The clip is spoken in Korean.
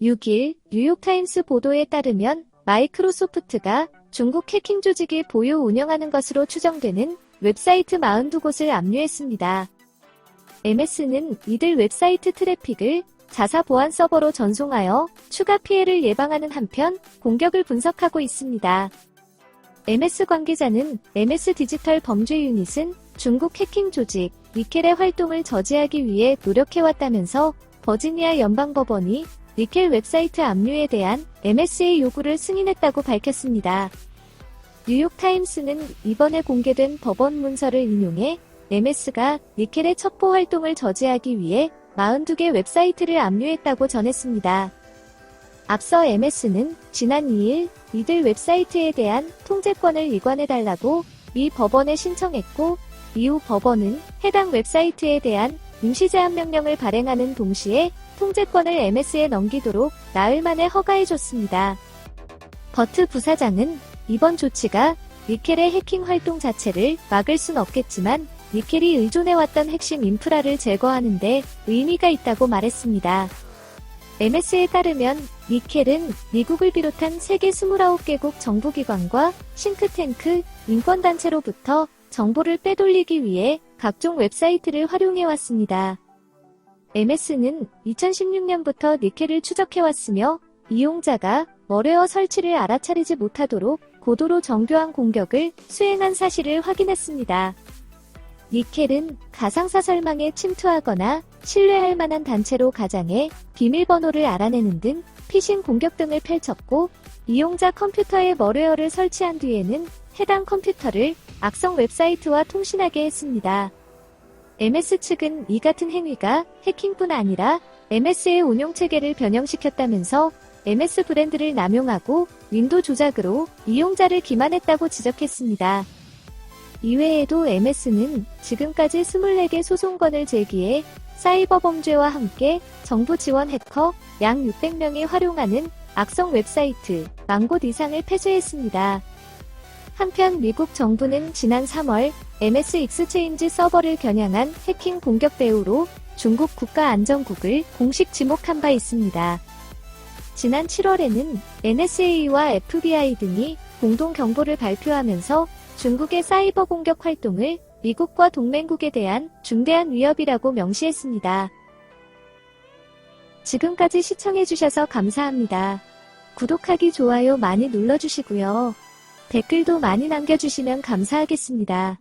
6일 뉴욕타임스 보도에 따르면 마이크로소프트가 중국 해킹 조직이 보유 운영하는 것으로 추정되는 웹사이트 42곳을 압류했습니다. MS는 이들 웹사이트 트래픽을 자사 보안 서버로 전송하여 추가 피해를 예방하는 한편 공격을 분석하고 있습니다. MS 관계자는 MS 디지털 범죄 유닛은 중국 해킹 조직 니켈의 활동을 저지하기 위해 노력해왔다면서 버지니아 연방법원이 니켈 웹사이트 압류에 대한 MS의 요구를 승인했다고 밝혔습니다. 뉴욕타임스는 이번에 공개된 법원 문서를 인용해 MS가 니켈의 첩보 활동을 저지하기 위해 42개 웹사이트를 압류했다고 전했습니다. 앞서 MS는 지난 2일 이들 웹사이트에 대한 통제권을 이관해달라고 미 법원에 신청했고 이후 법원은 해당 웹사이트에 대한 임시 제한 명령을 발행하는 동시에 통제권을 MS에 넘기도록 나흘 만에 허가해줬습니다. 버트 부사장은 이번 조치가 니켈의 해킹 활동 자체를 막을 순 없겠지만 니켈이 의존해왔던 핵심 인프라를 제거하는데 의미가 있다고 말했습니다. MS에 따르면 니켈은 미국을 비롯한 세계 29개국 정부기관과 싱크탱크, 인권단체로부터 정보를 빼돌리기 위해 각종 웹사이트를 활용해왔습니다. MS는 2016년부터 니켈을 추적해왔으며 이용자가 머레어 설치를 알아차리지 못하도록 고도로 정교한 공격을 수행한 사실을 확인했습니다. 니켈은 가상사설망에 침투하거나 신뢰할 만한 단체로 가장해 비밀번호를 알아내는 등 피싱 공격 등을 펼쳤고 이용자 컴퓨터에 머레어를 설치한 뒤에는 해당 컴퓨터를 악성 웹사이트와 통신하게 했습니다. MS 측은 이 같은 행위가 해킹뿐 아니라 MS의 운용 체계를 변형시켰다면서 MS 브랜드를 남용하고 윈도 조작으로 이용자를 기만했다고 지적했습니다. 이외에도 MS는 지금까지 24개 소송건을 제기해 사이버 범죄와 함께 정부 지원 해커 약 600명이 활용하는 악성 웹사이트 4곳 이상을 폐쇄했습니다. 한편 미국 정부는 지난 3월 MS 익스체인지 서버를 겨냥한 해킹 공격 배후로 중국 국가안전국을 공식 지목한 바 있습니다. 지난 7월에는 NSA와 FBI 등이 공동 경보를 발표하면서 중국의 사이버 공격 활동을 미국과 동맹국에 대한 중대한 위협이라고 명시했습니다. 지금까지 시청해주셔서 감사합니다. 구독하기, 좋아요 많이 눌러주시고요. 댓글도 많이 남겨주시면 감사하겠습니다.